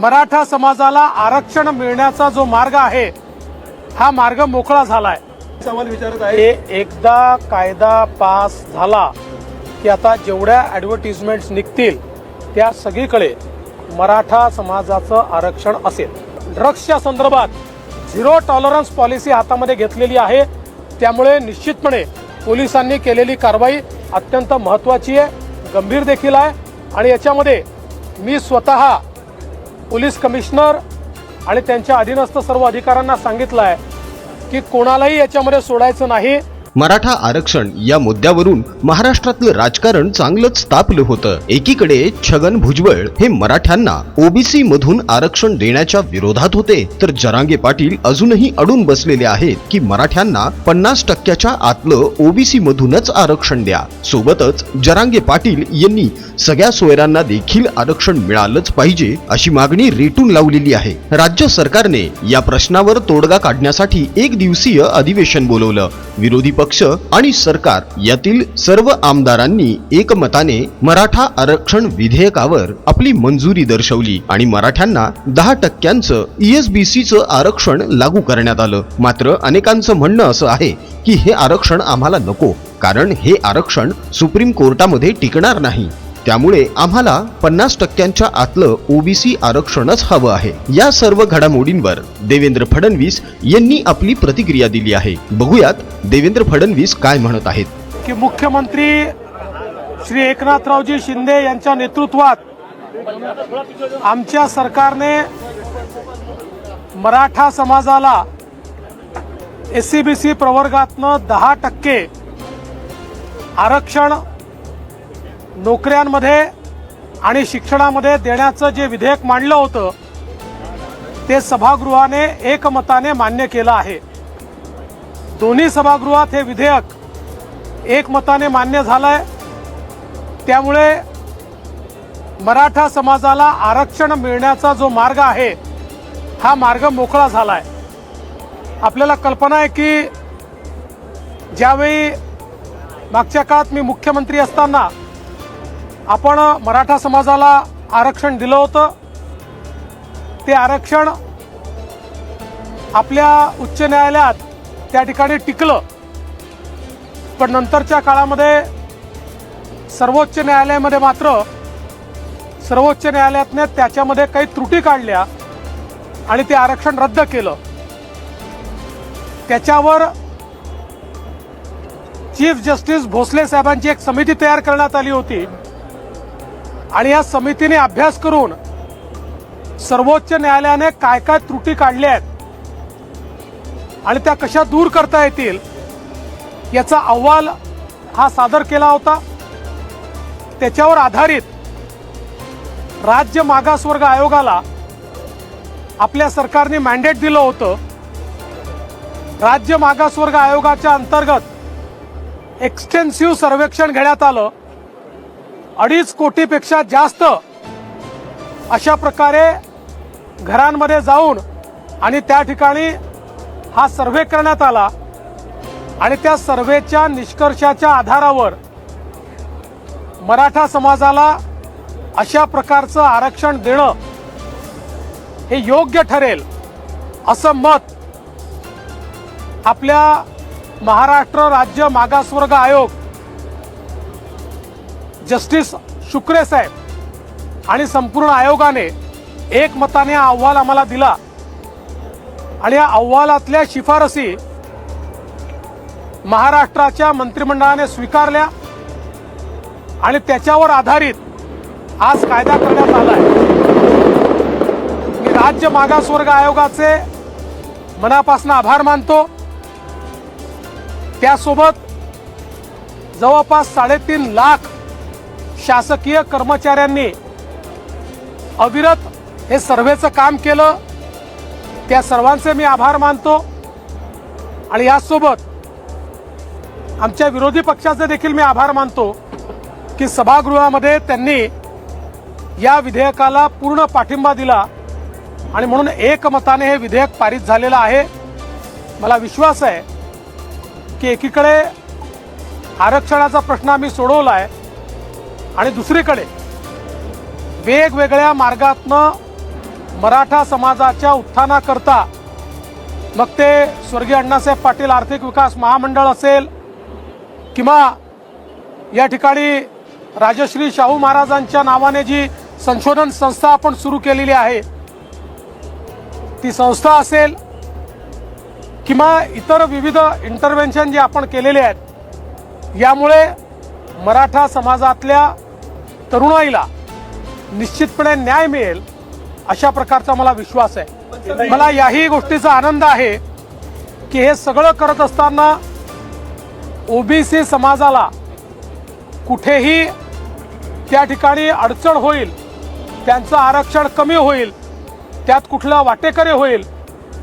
मराठा समाजाला आरक्षण मिळण्याचा जो मार्ग आहे हा मार्ग मोकळा झालाय. सवाल विचारत आहे. हे एकदा कायदा पास झाला की आता जेवढ्या ॲडव्हर्टिजमेंट्स निघतील त्या सगळीकडे मराठा समाजाचं आरक्षण असेल. ड्रग्सच्या संदर्भात झिरो टॉलरन्स पॉलिसी हातामध्ये घेतलेली आहे. त्यामुळे निश्चितपणे पोलिसांनी केलेली कारवाई अत्यंत महत्त्वाची आहे गंभीर देखील आहे. आणि याच्यामध्ये मी स्वतः पोलीस कमिशनर आणि त्यांच्या अधीनस्थ सर्व अधिकाऱ्यांना सांगितलं आहे की कोणालाही याच्यामध्ये सोडायचं नाही. मराठा आरक्षण या मुद्द्यावरून महाराष्ट्रातलं राजकारण चांगलंच तापलं होतं. एकीकडे छगन भुजबळ हे मराठ्यांना ओबीसी मधून आरक्षण देण्याच्या विरोधात होते तर जरांगे पाटील अजूनही अडून बसलेले आहेत की मराठ्यांना पन्नास टक्क्याच्या आतलं ओबीसी मधूनच आरक्षण द्या. सोबतच जरांगे पाटील यांनी सगळ्या सोयऱ्यांना देखील आरक्षण मिळालंच पाहिजे अशी मागणी रेटून लावलेली आहे. राज्य सरकारने या प्रश्नावर तोडगा काढण्यासाठी एक दिवसीय अधिवेशन बोलवलं. विरोधी पक्ष पक्ष आणि सरकार यातील सर्व आमदारांनी एकमताने मराठा आरक्षण विधेयकावर आपली मंजुरी दर्शवली आणि मराठ्यांना दहा टक्क्यांचं ईएसबीसीचं आरक्षण लागू करण्यात आलं. मात्र अनेकांचं म्हणणं असं आहे की हे आरक्षण आम्हाला नको कारण हे आरक्षण सुप्रीम कोर्टामध्ये टिकणार नाही. त्यामुळे आम्हाला पन्नास टक्क्यांच्या आतलं ओबीसी आरक्षणच हवं आहे. या सर्व घडामोडींवर देवेंद्र फडणवीस यांनी आपली प्रतिक्रिया दिली आहे. बघूयात देवेंद्र फडणवीस काय म्हणत आहेत. की मुख्यमंत्री श्री एकनाथरावजी शिंदे यांच्या नेतृत्वात आमच्या सरकारने मराठा समाजाला एस सी बी सी प्रवर्गातनं दहा टक्के आरक्षण नोकऱ्यांमध्ये आणि शिक्षणामध्ये देण्याचं जे विधेयक मांडलं होतं ते सभागृहाने एकमताने मान्य केलं आहे. दोन्ही सभागृहात हे विधेयक एकमताने मान्य झालं आहे त्यामुळे मराठा समाजाला आरक्षण मिळण्याचा जो मार्ग आहे हा मार्ग मोकळा झाला आहे आपल्याला कल्पना आहे की ज्यावेळी मागच्या काळात मी मुख्यमंत्री असताना आपण मराठा समाजाला आरक्षण दिलं होतं. ते आरक्षण आपल्या उच्च न्यायालयात त्या ठिकाणी टिकलं. पण नंतरच्या काळामध्ये सर्वोच्च न्यायालयामध्ये मात्र सर्वोच्च न्यायालयातने त्याच्यामध्ये काही त्रुटी काढल्या आणि ते आरक्षण रद्द केलं. त्याच्यावर चीफ जस्टिस भोसले साहेबांची एक समिती तयार करण्यात आली होती. आणि या समितीने अभ्यास करून सर्वोच्च न्यायालयाने काय काय त्रुटी काढल्या आहेत आणि त्या कशा दूर करता येतील याचा अहवाल हा सादर केला होता. त्याच्यावर आधारित राज्य मागासवर्ग आयोगाला आपल्या सरकारने मॅन्डेट दिलं होतं. राज्य मागासवर्ग आयोगाच्या अंतर्गत एक्सटेन्सिव्ह सर्वेक्षण घेण्यात आलं. अडीच कोटीपेक्षा जास्त अशा प्रकारे घरांमध्ये जाऊन आणि त्या ठिकाणी हा सर्वे करण्यात आला आणि त्या सर्वेच्या निष्कर्षाच्या आधारावर मराठा समाजाला अशा प्रकारचं आरक्षण देणं हे योग्य ठरेल असं मत आपल्या महाराष्ट्र राज्य मागासवर्ग आयोग जस्टिस शुक्रे साहेब आणि संपूर्ण आयोगाने एकमताने हा अहवाल आम्हाला दिला. आणि या अहवालातल्या शिफारसी महाराष्ट्राच्या मंत्रिमंडळाने स्वीकारल्या आणि त्याच्यावर आधारित आज कायदा करण्यात आला आहे. मी राज्य मागासवर्ग आयोगाचे मनापासून आभार मानतो. त्यासोबत जवळपास साडेतीन लाख शासकीय कर्मचाऱ्यांनी अविरत हे सर्वेचं काम केलं. त्या सर्वांचे मी आभार मानतो. आणि यासोबत आमच्या विरोधी पक्षाचे देखील मी आभार मानतो की सभागृहामध्ये त्यांनी या विधेयकाला पूर्ण पाठिंबा दिला. आणि म्हणून एकमताने हे विधेयक पारित झालेलं आहे. मला विश्वास आहे की एकीकडे आरक्षणाचा प्रश्न आम्ही सोडवला आहे आणि दुसरीकडे वेगवेगळ्या मार्गातनं मराठा समाजाच्या उत्थानाकरता मग ते स्वर्गीय अण्णासाहेब पाटील आर्थिक विकास महामंडळ असेल किंवा या ठिकाणी राजश्री शाहू महाराजांच्या नावाने जी संशोधन संस्था आपण सुरू केलेली आहे ती संस्था असेल किंवा इतर विविध इंटरव्हेन्शन जे आपण केलेले आहेत यामुळे मराठा समाजातल्या तरुणाईला निश्चितपणे न्याय मिळेल अशा प्रकारचा मला विश्वास आहे. मला याही गोष्टीचा आनंद आहे की हे सगळं करत असताना ओबीसी समाजाला कुठेही त्या ठिकाणी अडचण होईल त्यांचं आरक्षण कमी होईल त्यात कुठलं वाटेकरी होईल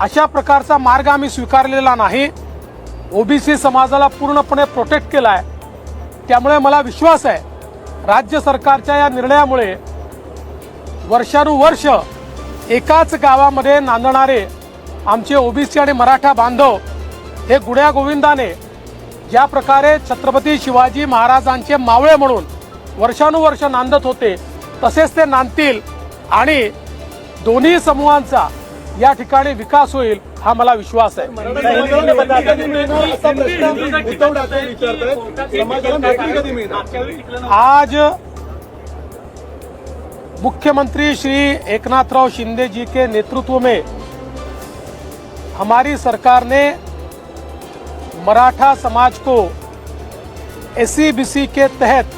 अशा प्रकारचा मार्ग आम्ही स्वीकारलेला नाही. ओबीसी समाजाला पूर्णपणे प्रोटेक्ट केला आहे त्यामुळे मला विश्वास आहे राज्य सरकारच्या या निर्णयामुळे वर्षानुवर्ष एकाच गावामध्ये नांदणारे आमचे ओबीसी आणि मराठा बांधव हे गुड्या गोविंदाने ज्या प्रकारे छत्रपती शिवाजी महाराजांचे मावळे म्हणून वर्षानुवर्ष नांदत होते. तसेच ते नांदतील आणि दोन्ही समूहांचा या विकास हा मला विश्वास मिळणार आज मुख्यमंत्री श्री एकनाथराव शिंदे जी के नेतृत्व में हमारी सरकार ने मराठा समाज को एस के तहत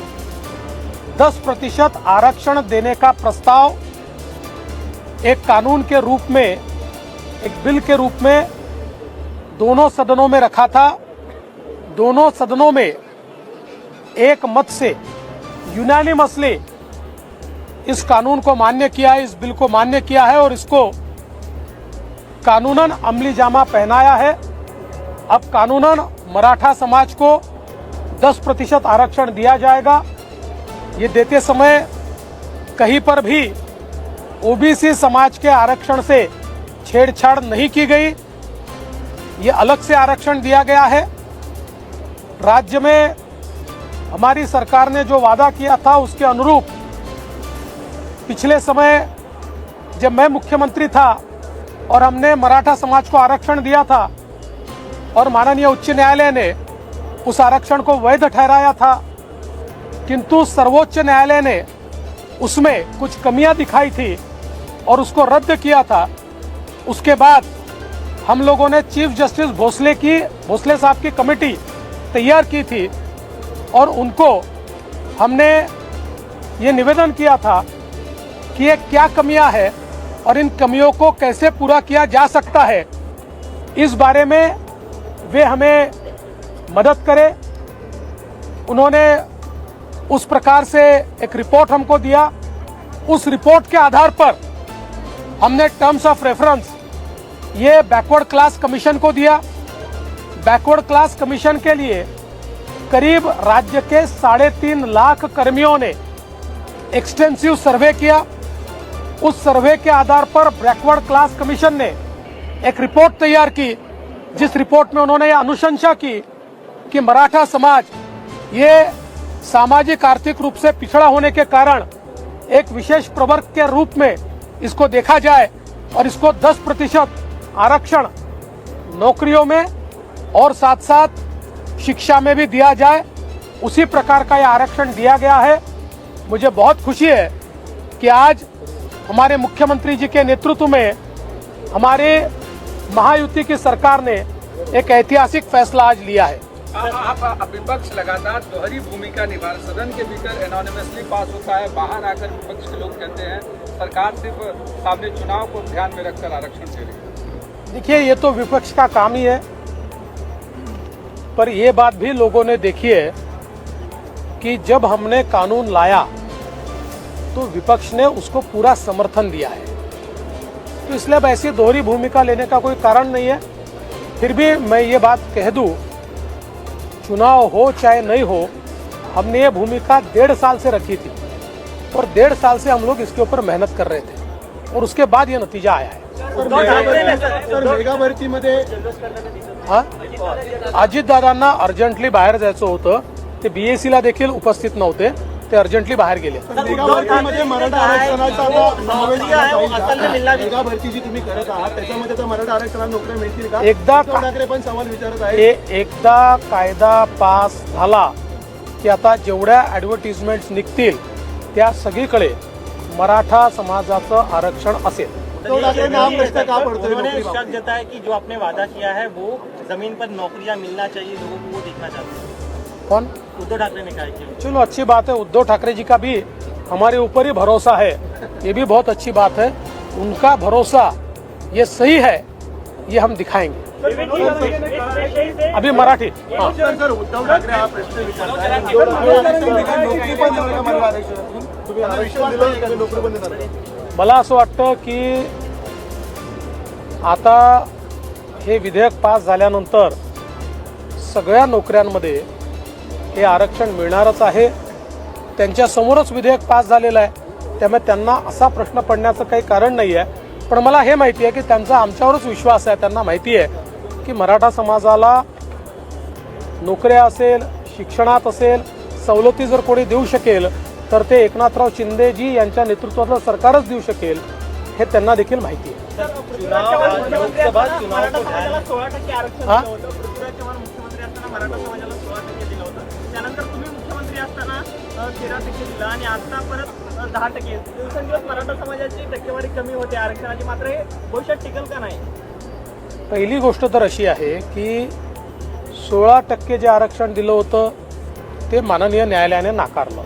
10 प्रतिशत आरक्षण देने का प्रस्ताव एक कानून के रूप में, एक बिल के रूप में दोनों सदनों में रखा था। दोनों सदनों में एक मत से यूनानिमसली इस कानून को मान्य किया है इस बिल को मान्य किया है और इसको कानूनन अमली जामा पहनाया है। अब कानूनन मराठा समाज को 10 प्रतिशत आरक्षण दिया जाएगा। ये देते समय कहीं पर भी ओबीसी समाज के आरक्षण से छेड़छाड़ नहीं की गई। ये अलग से आरक्षण दिया गया है। राज्य में हमारी सरकार ने जो वादा किया था, उसके अनुरूप पिछले समय जब मैं मुख्यमंत्री था और हमने मराठा समाज को आरक्षण दिया था और माननीय उच्च न्यायालय ने उस आरक्षण को वैध ठहराया था, किंतु सर्वोच्च न्यायालय ने उसमें कुछ कमियाँ दिखाई थी। और उसको रद्द किया था। उसके बाद हम लोगों ने चीफ जस्टिस भोसले की, भोसले साहब की कमेटी तैयार की थी और उनको हमने ये निवेदन किया था कि ये क्या कमियाँ हैं और इन कमियों को कैसे पूरा किया जा सकता है। इस बारे में वे हमें मदद करें। उन्होंने उस प्रकार से एक रिपोर्ट हमको दिया। उस रिपोर्ट के आधार पर हमने टर्म्स ऑफ़ रेफरेंस ये बैकवर्ड क्लास कमीशन को दिया। बैकवर्ड क्लास कमीशन के लिए करीब राज्य के साढ़े तीन लाख कर्मियों ने एक्सटेंसिव सर्वे किया। उस सर्वे के आधार पर बैकवर्ड क्लास कमीशन ने एक रिपोर्ट तैयार की। जिस रिपोर्ट में उन्होंने ये अनुशंसा की कि मराठा समाज ये सामाजिक आर्थिक रूप से पिछड़ा होने के कारण एक विशेष प्रवर्ग के रूप में इसको देखा जाए और इसको 10 प्रतिशत आरक्षण नौकरियों में और साथ साथ शिक्षा में भी दिया जाए, उसी प्रकार का यह आरक्षण दिया गया है। मुझे बहुत खुशी है कि आज हमारे मुख्यमंत्री जी के नेतृत्व में हमारे महायुति की सरकार ने एक ऐतिहासिक फैसला आज लिया है। आप आप विपक्ष लगातार दोहरी भूमिका निभा सदन के भीतर एनोनिमसली पास होता है, बाहर आकर विपक्ष के लोग कहते हैं सरकार सिर्फ़ सामने चुनाव को ध्यान में रखकर आरक्षण दे रही देखिए, ये तो विपक्ष का काम ही है। पर ये बात भी लोगों ने देखी है कि जब हमने कानून लाया तो विपक्ष ने उसको पूरा समर्थन दिया है। तो इसलिए अब ऐसी दोहरी भूमिका लेने का कोई कारण नहीं है। फिर भी मैं ये बात कह दूँ, चुनाव हो चाहे नहीं हो, हमने ये भूमिका डेढ़ साल से रखी थी। और डेढ़ साल से हम लोग इसके ऊपर मेहनत कर रहे थे और उसके बाद ये नतीजा आया है। हा? अजितदादांना अर्जंटली बाहेर जायचं होतं. ते बी एस सीला देखील उपस्थित नव्हते. ते अर्जंटली बाहेर गेले. एकदा एकदा कायदा पास झाला की आता जेवढ्या ॲडव्हर्टिजमेंट्स निघतील त्या सगळीकडे मराठा समाजाचं आरक्षण असेल. शक कि जो आपने वादा किया है वो ज़मीन पर नौकरियाँ मिलना चाहिए लोगों को वो देखना चाहते हैं। कौन उद्धव ठाकरे ने कहा कि चलो अच्छी बात है उद्धव ठाकरे जी का भी हमारे ऊपर ही भरोसा है। ये भी बहुत अच्छी बात है। उनका भरोसा ये सही है ये हम दिखाएंगे। अभी मराठी। मला असं वाटतं की आता हे विधेयक पास झाल्यानंतर सगळ्या नोकऱ्यांमध्ये हे आरक्षण मिळणारच आहे. त्यांच्यासमोरच विधेयक पास झालेलं आहे. त्यामुळे त्यांना असा प्रश्न पडण्याचं काही कारण नाही आहे पण मला हे माहिती आहे की त्यांचा आमच्यावरच विश्वास आहे त्यांना माहिती आहे की मराठा समाजाला नोकऱ्या असेल शिक्षणात असेल सवलती जर कोणी देऊ शकेल तर ते एकनाथराव शिंदेजी यांच्या नेतृत्वातलं सरकारच देऊ शकेल हे त्यांना देखील माहिती आहे. त्यानंतर तुम्ही मुख्यमंत्री असताना तेरा टक्के दिला आणि आता परत दहा टक्के. दिवसेंदिवस मराठा समाजाची टक्केवारी कमी होते आरक्षणाची. मात्र हे भविष्यात टिकल का नाही? पहिली गोष्ट तर अशी आहे की सोळा टक्के जे आरक्षण दिलं होतं ते माननीय न्यायालयाने नाकारलं.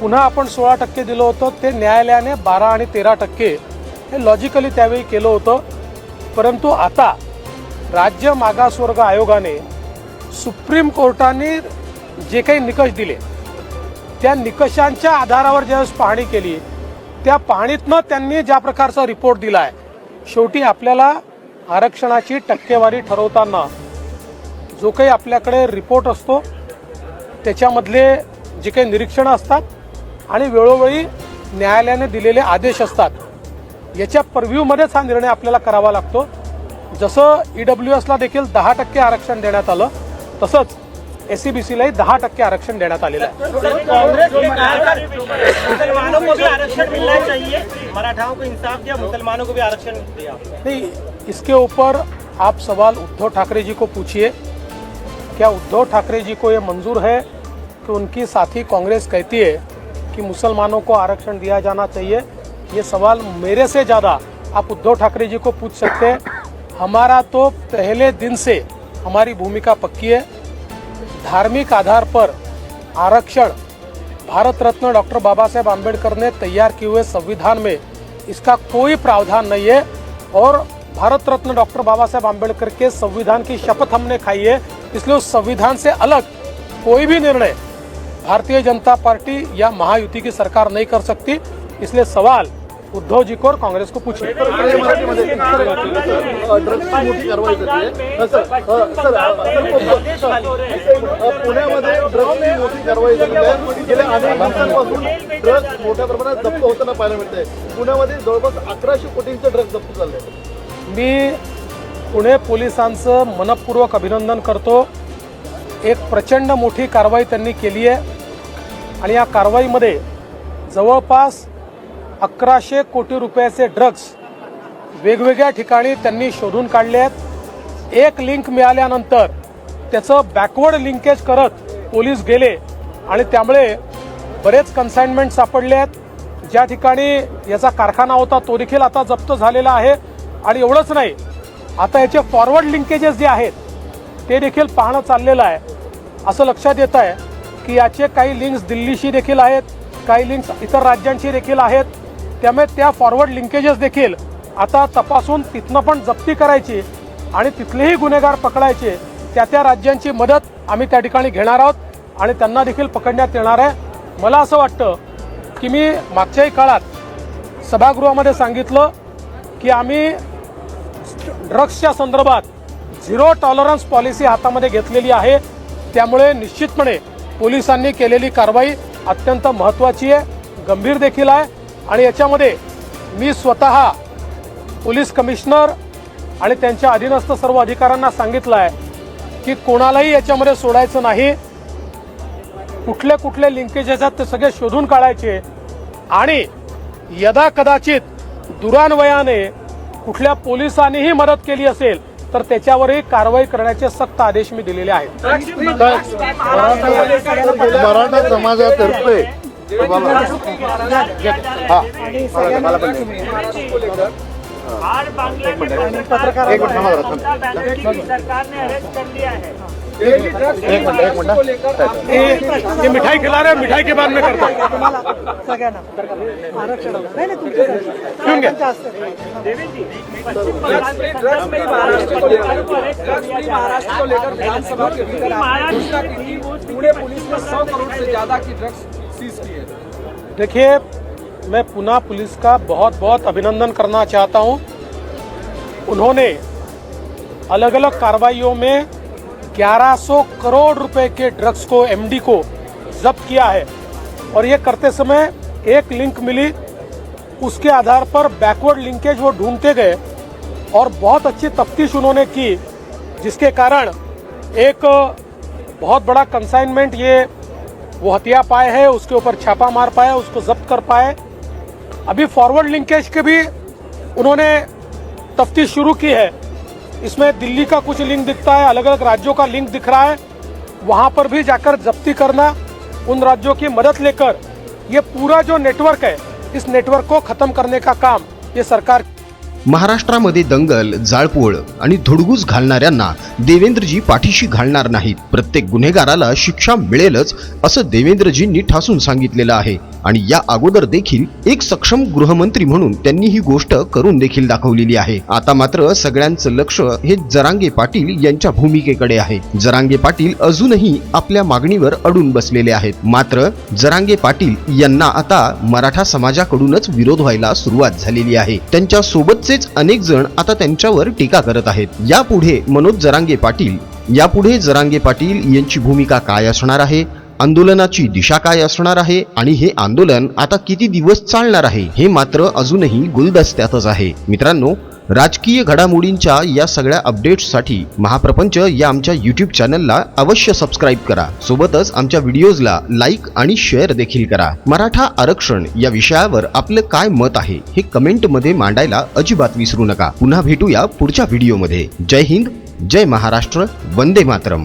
पुन्हा आपण सोळा टक्के दिलं होतं ते न्यायालयाने बारा आणि तेरा टक्के हे लॉजिकली त्यावेळी केलं होतं. परंतु आता राज्य मागासवर्ग आयोगाने सुप्रीम कोर्टाने जे काही निकष दिले त्या निकषांच्या आधारावर ज्यावेळेस पाहणी केली त्या पाहणीतनं त्यांनी ज्या प्रकारचा रिपोर्ट दिला आहे शेवटी आपल्याला आरक्षणाची टक्केवारी ठरवताना जो काही आपल्याकडे रिपोर्ट असतो त्याच्यामधले जे काही निरीक्षणं असतात आणि वेळोवेळी न्यायालयाने दिलेले आदेश असतात याच्या परव्ह्यूमध्येच हा निर्णय आपल्याला करावा लागतो. जसं ई डब्ल्यू एसला देखील दहा टक्के आरक्षण देण्यात आलं तसंच एस सी सीलाही दहा टक्के आरक्षण देण्यात आलेलं आहे. कांग्रेस ने कहा था मुसलमानों को भी आरक्षण मिलना चाहिए। मराठाओं को इंसाफ दिया मुसलमानों को भी आरक्षण दिया। नहीं इसके ऊपर आप सवाल उद्धव ठाकरे जी को पूछिए। क्या उद्धव ठाकरे जी को ये मंजूर है कि उनकी साथी कांग्रेस कहती है कि मुसलमानों को आरक्षण दिया जाना चाहिए? ये सवाल मेरे से ज़्यादा आप उद्धव ठाकरे जी को पूछ सकते हैं। हमारा तो पहले दिन से हमारी भूमिका पक्की है। धार्मिक आधार पर आरक्षण। भारत रत्न डॉक्टर बाबा साहेब आम्बेडकर ने तैयार किए हुए संविधान में इसका कोई प्रावधान नहीं है और भारत रत्न डॉक्टर बाबा साहेब आम्बेडकर के संविधान की शपथ हमने खाई है। इसलिए उस संविधान से अलग कोई भी निर्णय भारतीय जनता पार्टी या महायुति की सरकार नहीं कर सकती। इसलिए सवाल उद्धव जी को और कांग्रेस को पूछिए अ, पुण्यामध्ये ड्रग्सची मोठी कारवाई झालेली आहे गेल्या अनेक दिवसांपासून ड्रग्स मोठ्या प्रमाणात जप्त होताना पाहायला मिळतंय पुण्यामध्ये जवळपास अकराशे कोटींचे ड्रग्ज जप्त झाले मी पुणे पोलिसांचं मनपूर्वक अभिनंदन करतो एक प्रचंड मोठी कारवाई त्यांनी केली आहे आणि या कारवाईमध्ये जवळपास अकराशे कोटी रुपयाचे ड्रग्ज वेगवेगळ्या ठिकाणी त्यांनी शोधून काढले आहेत. एक लिंक मिळाल्यानंतर त्याचं बॅकवर्ड लिंकेज करत पोलीस गेले आणि त्यामुळे बरेच कन्साइनमेंट सापडले आहेत. ज्या ठिकाणी याचा कारखाना होता तो देखील आता जप्त झालेला आहे. आणि एवढंच नाही आता याचे फॉरवर्ड लिंकेजेस जे आहेत ते देखील पाहणं चाललेलं आहे. असं लक्षात येत आहे की याचे काही लिंक्स दिल्लीशी देखील आहेत काही लिंक्स इतर राज्यांशी देखील आहेत. त्यामुळे त्या फॉरवर्ड लिंकेजेस देखील आता तपासून तिथनं पण जप्ती करायची आणि तिथलेही गुन्हेगार पकडायचे त्या त्या राज्यांची मदत आम्ही त्या ठिकाणी घेणार आहोत आणि त्यांना देखील पकडण्यात येणार आहे. मला असं वाटतं की मी मागच्याही काळात सभागृहामध्ये सांगितलं की आम्ही ड्रग्सच्या संदर्भात झिरो टॉलरन्स पॉलिसी हातामध्ये घेतलेली आहे. त्यामुळे निश्चितपणे पोलिसांनी केलेली कारवाई अत्यंत महत्त्वाची आहे गंभीर देखील आहे. आणि याच्यामध्ये मी स्वतः पोलीस कमिशनर आणि त्यांच्या अधीनस्थ सर्व अधिकाऱ्यांना सांगितलं आहे की कोणालाही याच्यामध्ये सोडायचं नाही. कुठले कुठले लिंकेज आहेत ते सगळे शोधून काढायचे. आणि यदा कदाचित दुरान्वयाने कुठल्या पोलिसांनीही मदत केली असेल तर त्याच्यावरही कारवाई करण्याचे सक्त आदेश मी दिलेले आहेत. मराठा समाजातर्फे आज बांग्ला के पत्रकार एक मिनिट थांबा जरा, थांबा. ममता बनर्जी की सरकार ने अरेस्ट कर लिया है एक मिनिट एक मिनिट ये ये मिठाई खिला रहे हैं मिठाई के बाद में करता हूं क्यों क्या ड्रग्स फ्री महाराष्ट्र को लेकर ड्रग्स फ्री महाराष्ट्र को लेकर विधानसभा के भीतर आपने घोषणा की थी पुणे पुलिस ने सौ करोड़ से ज्यादा की ड्रग्स सीज की है देखिए, मैं पुनः पुलिस का बहुत बहुत अभिनंदन करना चाहता हूँ। उन्होंने अलग अलग कार्रवाइयों में 1100 करोड़ रुपए के ड्रग्स को एमडी को जब्त किया है। और ये करते समय एक लिंक मिली, उसके आधार पर बैकवर्ड लिंकेज वो ढूंढते गए और बहुत अच्छी तफ्तीश उन्होंने की, जिसके कारण एक बहुत बड़ा कंसाइनमेंट ये वो हथिया पाए हैं, उसके ऊपर छापा मार पाए, उसको जब्त कर पाए। अभी फॉरवर्ड लिंकेज के भी उन्होंने तफ्तीश शुरू की है। इसमें दिल्ली का कुछ लिंक दिखता है अलग अलग राज्यों का लिंक दिख रहा है। वहाँ पर भी जाकर जब्ती करना, उन राज्यों की मदद लेकर ये पूरा जो नेटवर्क है, इस नेटवर्क को खत्म करने का काम ये सरकार महाराष्ट्रामध्ये दंगल जाळपोळ आणि धुडगूस घालणाऱ्यांना देवेंद्रजी पाठीशी घालणार नाहीत. प्रत्येक गुन्हेगाराला शिक्षा मिळेलच असं देवेंद्रजींनी ठासून सांगितलेलं आहे. आणि या अगोदर देखील एक सक्षम गृहमंत्री म्हणून त्यांनी ही गोष्ट करून देखील दाखवलेली आहे. आता मात्र सगळ्यांचं लक्ष हे जरांगे पाटील यांच्या भूमिकेकडे आहे. जरांगे पाटील अजूनही आपल्या मागणीवर अडून बसलेले आहेत. मात्र जरांगे पाटील यांना आता मराठा समाजाकडूनच विरोध व्हायला सुरुवात झालेली आहे. त्यांच्या सोबतचेच अनेक जण आता त्यांच्यावर टीका करत आहेत. यापुढे मनोज जरांगे पाटील यापुढे जरांगे पाटील यांची भूमिका काय असणार आहे? आंदोलनाची दिशा काय असणार आहे? आणि हे आंदोलन आता किती दिवस चालणार आहे? हे मात्र अजूनही गुलदस्त्यातच आहे. मित्रांनो राजकीय घडामोडींच्या या सगळ्या अपडेट्ससाठी महाप्रपंच या आमच्या यूट्यूब चॅनलला अवश्य सबस्क्राईब करा. सोबतच आमच्या व्हिडिओजला लाईक आणि शेअर देखील करा. मराठा आरक्षण या विषयावर आपलं काय मत आहे हे कमेंटमध्ये मांडायला अजिबात विसरू नका. पुन्हा भेटूया पुढच्या व्हिडिओमध्ये जय हिंद जय महाराष्ट्र वंदे मातरम.